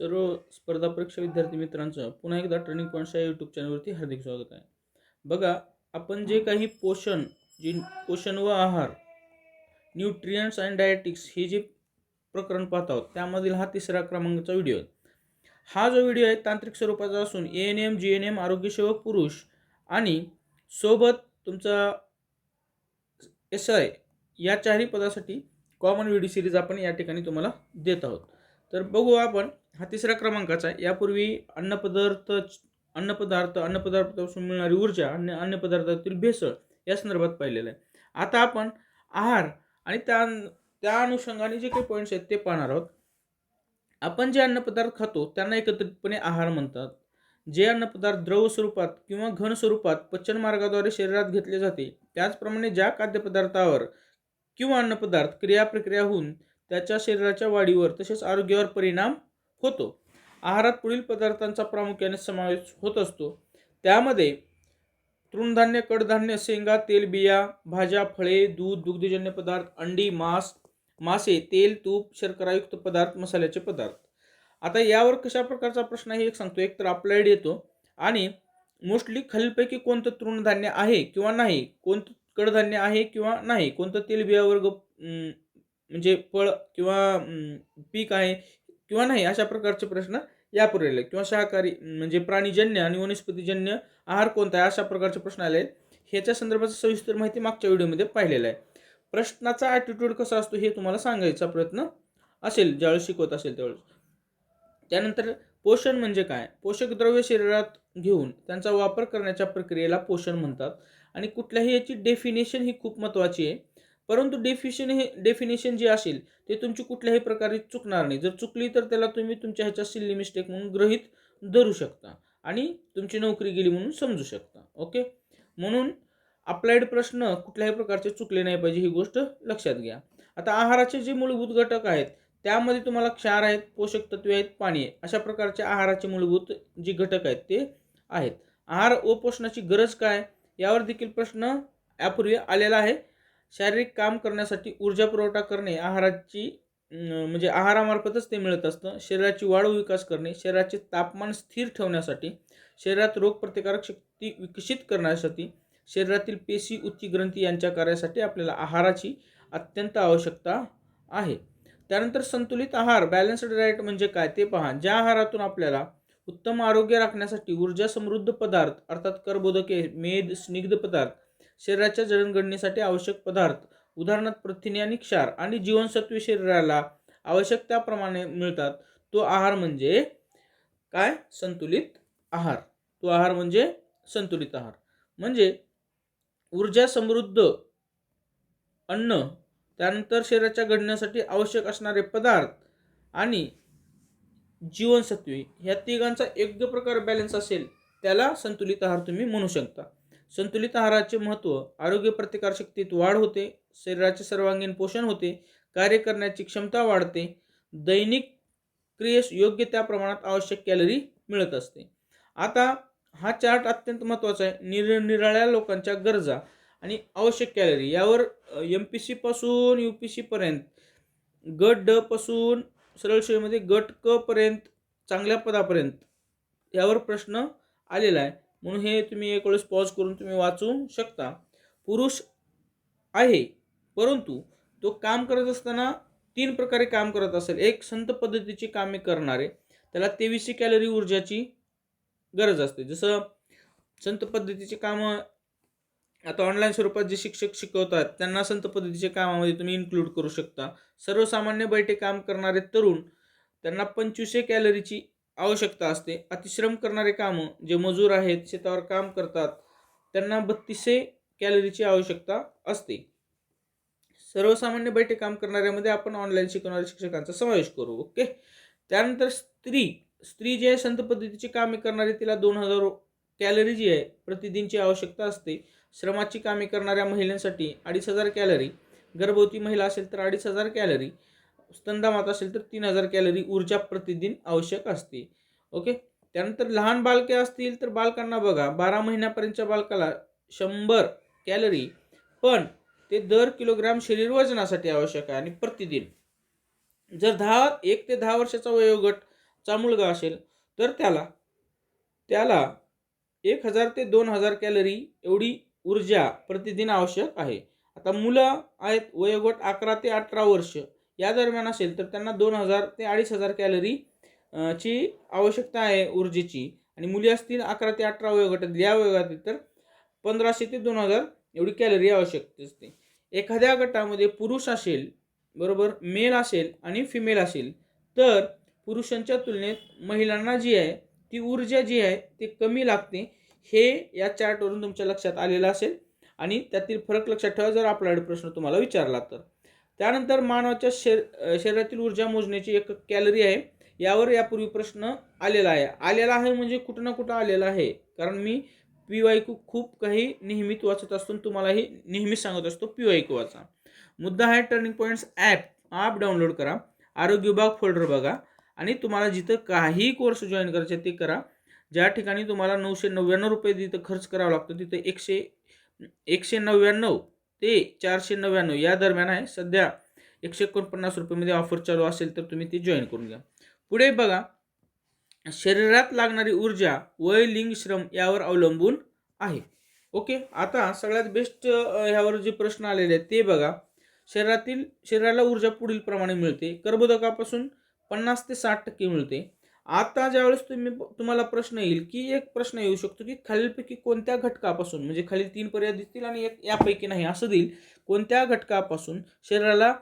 सर्व स्पर्धा परीक्षा विद्यार्थी मित्रांचं पुन्हा एकदा ट्रेनिंग पॉईंटच्या यूट्यूब चॅनलवरती हार्दिक स्वागत आहे. बघा आपण जे काही पोषण जे पोषण व आहार न्यूट्रियंट्स अँड डायटिक्स हे जे प्रकरण पाहत आहोत त्यामधील हा तिसरा क्रमांकाचा व्हिडिओ आहे. हा जो व्हिडिओ आहे तांत्रिक स्वरूपाचा असून A N M G N M आरोग्यसेवक पुरुष आणि सोबत तुमचा एस आय या चारही पदासाठी कॉमन व्हिडिओ सिरीज आपण या ठिकाणी तुम्हाला देत आहोत. तर बघू आपण हा तिसऱ्या क्रमांकाचा आहे. यापूर्वी अन्नपदार्थ अन्नपदार्थ अन्नपदार्थापासून मिळणारी ऊर्जा आणि अन्नपदार्थातील भेसळ या संदर्भात पाहिलेलं आहे. आता आपण आहार आणि त्या त्या अनुषंगाने जे काही पॉईंट्स आहेत ते पाहणार आहोत. आपण जे अन्नपदार्थ खातो त्यांना एकत्रितपणे आहार म्हणतात. जे अन्नपदार्थ द्रव स्वरूपात किंवा घन स्वरूपात पचन मार्गाद्वारे शरीरात घेतले जाते त्याचप्रमाणे ज्या खाद्यपदार्थावर किंवा अन्नपदार्थ क्रियाप्रक्रिया होऊन त्याच्या शरीराच्या वाढीवर तसेच आरोग्यावर परिणाम होतो. आहारात पुढील पदार्थांचा प्रामुख्याने समावेश होत असतो. त्यामध्ये तृणधान्य कडधान्य शेंगा तेल बिया भाज्या फळे दूध दुग्धजन्य पदार्थ अंडी मांस मासे तेल तूप शर्करायुक्त पदार्थ मसाल्याचे पदार्थ. आता यावर कशा प्रकारचा प्रश्न आहे एक सांगतो एक तर अप्लाइड येतो. आणि मोस्टली खालीलपैकी कोणतं तृणधान्य आहे किंवा नाही? कोणतं कडधान्य आहे किंवा नाही? कोणतं तेलबिया वर्ग म्हणजे फळ किंवा पीक आहे किंवा नाही अशा प्रकारचे प्रश्न यापूर्वी आले किंवा शाकाहारी म्हणजे प्राणीजन्य आणि वनस्पतीजन्य आहार कोणता आहे अशा प्रकारचे प्रश्न आले आहेत ह्याच्या संदर्भात सविस्तर माहिती मागच्या व्हिडिओमध्ये पाहिलेलं आहे. प्रश्नाचा ॲटिट्यूड कसा असतो हे तुम्हाला सांगायचा प्रयत्न असेल ज्यावेळेस शिकवत असेल त्यावेळेस. त्यानंतर पोषण म्हणजे काय? पोषक द्रव्य शरीरात घेऊन त्यांचा वापर करण्याच्या प्रक्रियेला पोषण म्हणतात. आणि कुठल्याही याची डेफिनेशन ही खूप महत्त्वाची आहे. परंतु डेफिशन हे डेफिनेशन जे असेल ते तुमची कुठल्याही प्रकारे चुकणार नाही. जर चुकली तर त्याला तुम्ही तुमच्या ह्याच्या सिल्ली मिस्टेक म्हणून गृहीत धरू शकता आणि तुमची नोकरी गेली म्हणून समजू शकता. ओके म्हणून अप्लाइड प्रश्न कुठल्याही प्रकारचे चुकले नाही पाहिजे ही गोष्ट लक्षात घ्या. आता आहाराचे जे मूलभूत घटक आहेत त्यामध्ये तुम्हाला क्षार आहेत पोषक तत्वे आहेत पाणी आहे. अशा प्रकारचे आहाराचे मूलभूत जे घटक आहेत ते आहेत. आहार व पोषणाची गरज काय? यावर देखील प्रश्न यापूर्वी आलेला आहे. शारीरिक काम करण्यासाठी ऊर्जा पुरवठा करणे आहाराची म्हणजे आहारामार्फतच ते मिळत असतं. शरीराची वाढ विकास करणे शरीराचे तापमान स्थिर ठेवण्यासाठी शरीरात रोगप्रतिकारक शक्ती विकसित करण्यासाठी शरीरातील पेशी उच्ची ग्रंथी यांच्या कार्यासाठी आपल्याला आहाराची अत्यंत आवश्यकता आहे. त्यानंतर संतुलित आहार बॅलन्स्ड डाएट म्हणजे काय ते पहा. ज्या आहारातून आपल्याला उत्तम आरोग्य राखण्यासाठी ऊर्जा समृद्ध पदार्थ अर्थात कर्बोदके मेद स्निग्ध पदार्थ शरीराच्या जडणघडणीसाठी आवश्यक पदार्थ उदाहरणार्थ प्रथिने आणि क्षार आणि जीवनसत्वे शरीराला आवश्यक त्याप्रमाणे मिळतात. तो आहार म्हणजे काय? संतुलित आहार. तो आहार म्हणजे संतुलित आहार. म्हणजे ऊर्जा समृद्ध अन्न त्यानंतर शरीराच्या घडण्यासाठी आवश्यक असणारे पदार्थ आणि जीवनसत्वे ह्या तिघांचा योग्य प्रकार बॅलन्स असेल त्याला संतुलित आहार तुम्ही म्हणू शकता. संतुलित आहाराचे महत्त्व आरोग्य प्रतिकारशक्तीत वाढ होते शरीराचे सर्वांगीण पोषण होते कार्य करण्याची क्षमता वाढते दैनिक क्रियेस योग्य त्या प्रमाणात आवश्यक कॅलरी मिळत असते. आता हा चार्ट अत्यंत महत्त्वाचा आहे. निरनिराळ्या लोकांच्या गरजा आणि आवश्यक कॅलरी यावर एम पी सीपासून यू पी सीपर्यंत गट ड पासून सरळ शिवेमध्ये गट क पर्यंत चांगल्या पदापर्यंत यावर प्रश्न आलेला आहे. म्हणून हे तुम्ही एक वेळेस पॉज करून तुम्ही वाचू शकता. पुरुष आहे परंतु तो काम करत असताना तीन प्रकारे काम करत असेल. एक संत पद्धतीची कामे करणारे. त्याला तेवीसशे कॅलरी ऊर्जाची गरज असते. जसं संत पद्धतीची कामं आता ऑनलाईन स्वरूपात जे शिक्षक शिकवतात त्यांना संत पद्धतीच्या कामामध्ये तुम्ही इन्क्लूड करू शकता. सर्वसामान्य बैठे काम करणारे तरुण त्यांना पंचवीसशे कॅलरीची आवश्यकता असते. अतिश्रम करणारे कामं जे मजूर आहेत शेतावर काम करतात त्यांना बत्तीसशे कॅलरीची आवश्यकता असते. सर्वसामान्य बैठे काम करणाऱ्यामध्ये आपण ऑनलाईन शिकवणाऱ्या शिक्षकांचा समावेश करू ओके? त्यानंतर स्त्री स्त्री जी आहे संत पद्धतीची कामे करणारी तिला दोन हजार कॅलरी जी आहे प्रतिदिनची आवश्यकता असते. श्रमाची कामे करणाऱ्या महिलांसाठी अडीच हजार कॅलरी. गर्भवती महिला असेल तर अडीच हजार कॅलरी. स्तंदा माता असेल तर तीन हजार कॅलरी ऊर्जा प्रतिदिन आवश्यक असते. ओके? त्यानंतर लहान बालके असतील तर बालकांना बघा बारा महिन्यापर्यंतच्या बालकाला शंभर कॅलरी पण ते दर किलोग्राम शरीर वजनासाठी आवश्यक आहे आणि प्रतिदिन. जर दहा एक ते दहा वर्षाचा वयोगटचा मुलगा असेल तर त्याला त्याला एक हजार ते दोन हजार कॅलरी एवढी ऊर्जा प्रतिदिन आवश्यक आहे. आता मुलं आहेत वयोगट अकरा ते अठरा वर्ष. या दरम्यान असेल तर त्यांना दोन हजार ते अडीच हजार कॅलरी ची आवश्यकता आहे ऊर्जेची. आणि मुली असतील अकरा ते अठरा वयोगटातील या वयोगटातील तर पंधराशे ते दोन हजार एवढी कॅलरी आवश्यक असते. एखाद्या गटामध्ये पुरुष असेल बरोबर मेल असेल आणि फिमेल असेल तर पुरुषांच्या तुलनेत महिलांना जी आहे ती ऊर्जा जी आहे ती कमी लागते. हे या चार्टवरून तुमच्या लक्षात आलेलं असेल. आणि त्यातील फरक लक्षात ठेवा जर आपल्याकडे प्रश्न तुम्हाला विचारला तर. त्यानंतर मानवाच्या शर शरीरातील ऊर्जा मोजण्याची एक कॅलरी आहे. यावर यापूर्वी प्रश्न आलेला आहे. आलेला आहे म्हणजे कुठं ना कुठं आलेला आहे. कारण मी पी वाय खूप काही नेहमीत वाचत असतो तुम्हालाही नेहमीच सांगत असतो पी वाय वाचा. मुद्दा आहे turning points app app download करा. आरोग्य विभाग फोल्डर बघा. आणि तुम्हाला जिथं काही कोर्स जॉईन करायचे ते करा. ज्या ठिकाणी तुम्हाला नऊशे नव्याण्णव रुपये तिथं खर्च करावा लागतो. तिथं एकशे एकशे नव्याण्णव ते चारशे नव्याण्णव. या दरम्यान आहे सध्या एकशे एकोणपन्नास रुपयेमध्ये ऑफर चालू असेल तर तुम्ही ती जॉईन करून घ्या. पुढे बघा शरीरात लागणारी ऊर्जा वय लिंग श्रम यावर अवलंबून आहे. ओके? आता सगळ्यात बेस्ट ह्यावर जे प्रश्न आलेले आहेत ते बघा. शरीरातील शरीराला ऊर्जा पुढील प्रमाणे मिळते. कर्बोदकापासून पन्नास ते साठ टक्के मिळते. आता ज्यावेळेस तुम्ही तुम्हाला प्रश्न येईल की एक प्रश्न येऊ शकतो की खालीलपैकी कोणत्या घटकापासून म्हणजे खालील तीन पर्याय दिसतील आणि एक यापैकी नाही असं देईल. कोणत्या घटकापासून शरीराला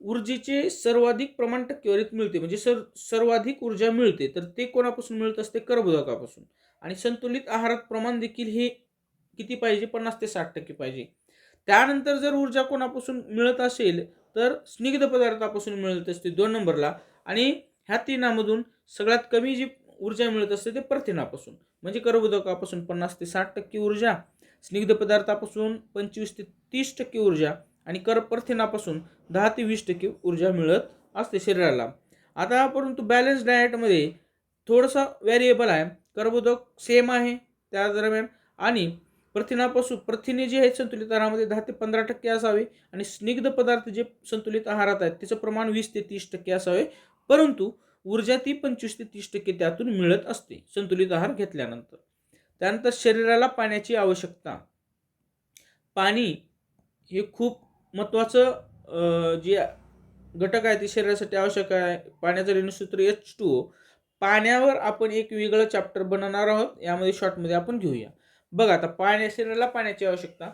ऊर्जेचे सर्वाधिक प्रमाण टक्केवारीत मिळते म्हणजे सर सर्वाधिक ऊर्जा मिळते तर ते कोणापासून मिळत असते? कर्बोदकापासून. आणि संतुलित आहारात प्रमाण देखील हे किती पाहिजे? पन्नास ते साठ टक्के पाहिजे. त्यानंतर जर ऊर्जा कोणापासून मिळत असेल तर स्निग्ध पदार्थापासून मिळत असते दोन नंबरला. आणि ह्या तिनामधून सगळ्यात कमी जी ऊर्जा मिळत असते ते प्रथिनापासून. म्हणजे कर्बोदकापासून पन्नास ते साठ टक्के ऊर्जा स्निग्ध पदार्थापासून पंचवीस ते तीस टक्के ऊर्जा आणि कर प्रथिनापासून दहा ते वीस टक्के ऊर्जा मिळत असते शरीराला. आता परंतु बॅलन्स डाएटमध्ये थोडंसं व्हॅरिएबल आहे. कर्बोदक सेम आहे त्या दरम्यान. आणि प्रथिनापासून प्रथिने जे आहेत संतुलित आहारामध्ये दहा ते पंधरा टक्के असावे आणि स्निग्ध पदार्थ जे संतुलित आहारात आहेत त्याचं प्रमाण वीस ते तीस टक्के असावे परंतु ऊर्जा ती पंचवीस ते तीस टक्के त्यातून मिळत असते संतुलित आहार घेतल्यानंतर. त्यानंतर शरीराला पाण्याची आवश्यकता. पाणी हे खूप महत्त्वाचं जे घटक आहे ते शरीरासाठी आवश्यक आहे. पाण्याचं ऋणसूत्र एच टू ओ पाण्यावर आपण एक वेगळं चॅप्टर बनवणार आहोत यामध्ये शॉर्टमध्ये आपण घेऊया. बघा आता पाण्या शरीराला पाण्याची आवश्यकता.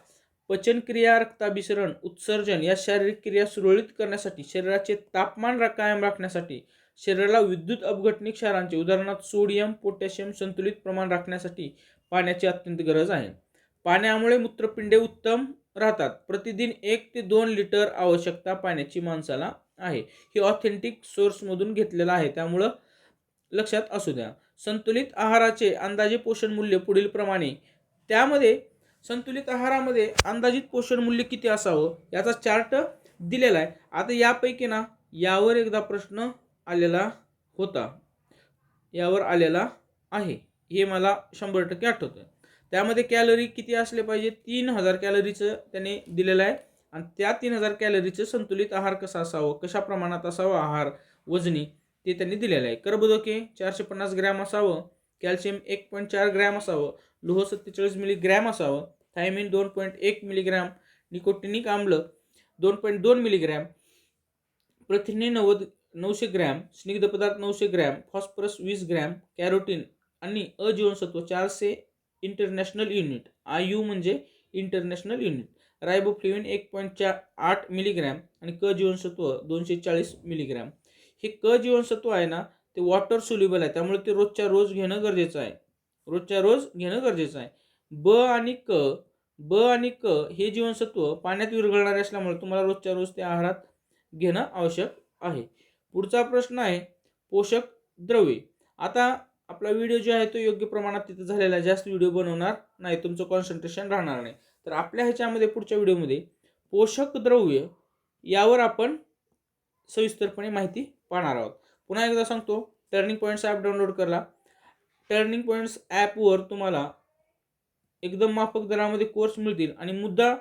पचनक्रिया रक्ताभिसरण उत्सर्जन या शारीरिक क्रिया सुरळीत करण्यासाठी शरीराचे तापमान कायम राखण्यासाठी शरीराला विद्युत अपघटनिक क्षारांचे उदाहरणार्थ सोडियम पोटॅशियम संतुलित प्रमाण राखण्यासाठी पाण्याची अत्यंत गरज आहे. पाण्यामुळे मूत्रपिंडे उत्तम राहतात. प्रतिदिन एक ते दोन लिटर आवश्यकता पाण्याची माणसाला आहे. हे ऑथेंटिक सोर्समधून घेतलेलं आहे. त्यामुळं लक्षात असू द्या. संतुलित आहाराचे अंदाजे पोषण मूल्य पुढील प्रमाणे त्यामध्ये संतुलित आहारामध्ये अंदाजित पोषण मूल्य किती असावं याचा चार्ट दिलेला आहे. आता यापैकी ना यावर एकदा प्रश्न आलेला होता. यावर आलेला आहे. हे मला शंभर टक्के आठवतं त्यामध्ये कॅलरी किती असले पाहिजे? तीन हजार कॅलरीचं त्याने दिलेलं आहे. आणि त्या तीन हजार कॅलरीचं संतुलित आहार कसा असावं? कशा प्रमाणात असावा आहार? वजनी ते त्यांनी दिलेलं आहे. कर्बोदके चारशे पन्नास ग्रॅम असावं. कॅल्शियम एक पॉईंट चार ग्रॅम असावं. लोह सत्तेचाळीस मिलीग्रॅम असावं. थायमिन दोन पॉईंट एक मिलीग्रॅम निकोटिनिक आम्ल दोन पॉईंट दोन मिलीग्रॅम प्रथिने नव्वद नऊशे ग्रॅम स्निग्ध पदार्थ नऊशे ग्रॅम फॉस्फरस वीस ग्रॅम कॅरोटीन आणि अजीवनसत्व चारशे इंटरनॅशनल युनिट आय यू म्हणजे इंटरनॅशनल युनिट रायबोफ्लेविन एक पॉईंट चार आठ मिलीग्रॅम आणि क जीवनसत्व दोनशे चाळीस मिलीग्रॅम हे क जीवनसत्व आहे ना ते वॉटर सोल्युबल आहे. त्यामुळे ते रोजच्या रोज घेणं गरजेचं आहे. रोजच्या रोज घेणं गरजेचं आहे. ब आणि क ब आणि क हे जीवनसत्व पाण्यात विरघळणारे असल्यामुळे तुम्हाला रोजच्या रोज ते आहारात घेणं आवश्यक आहे. पुढचा प्रश्न आहे पोषक द्रव्ये. आता आपला व्हिडिओ जो आहे तो योग्य प्रमाणात तिथं झालेला आहे. जास्त व्हिडिओ बनवणार नाही तुमचं कॉन्सन्ट्रेशन राहणार नाही. तर आपल्या ह्याच्यामध्ये पुढच्या व्हिडिओमध्ये पोषक द्रव्य यावर आपण सविस्तरपणे माहिती पाहणार आहोत. पुन्हा एकदा सांगतो टर्निंग पॉईंट्स ॲप डाउनलोड करा टर्निंग पॉईंट्स ॲपवर तुम्हाला एकदम माफक दरामध्ये कोर्स मिळतील. आणि मुद्दा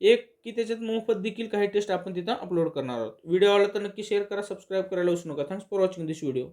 एक की त्याच्यात मोफत देखील काही टेस्ट आपण तिथं अपलोड करणार आहोत. व्हिडिओ आवडला तर नक्की शेअर करा सबस्क्राईब करायला विसरू नका. Thanks for watching this video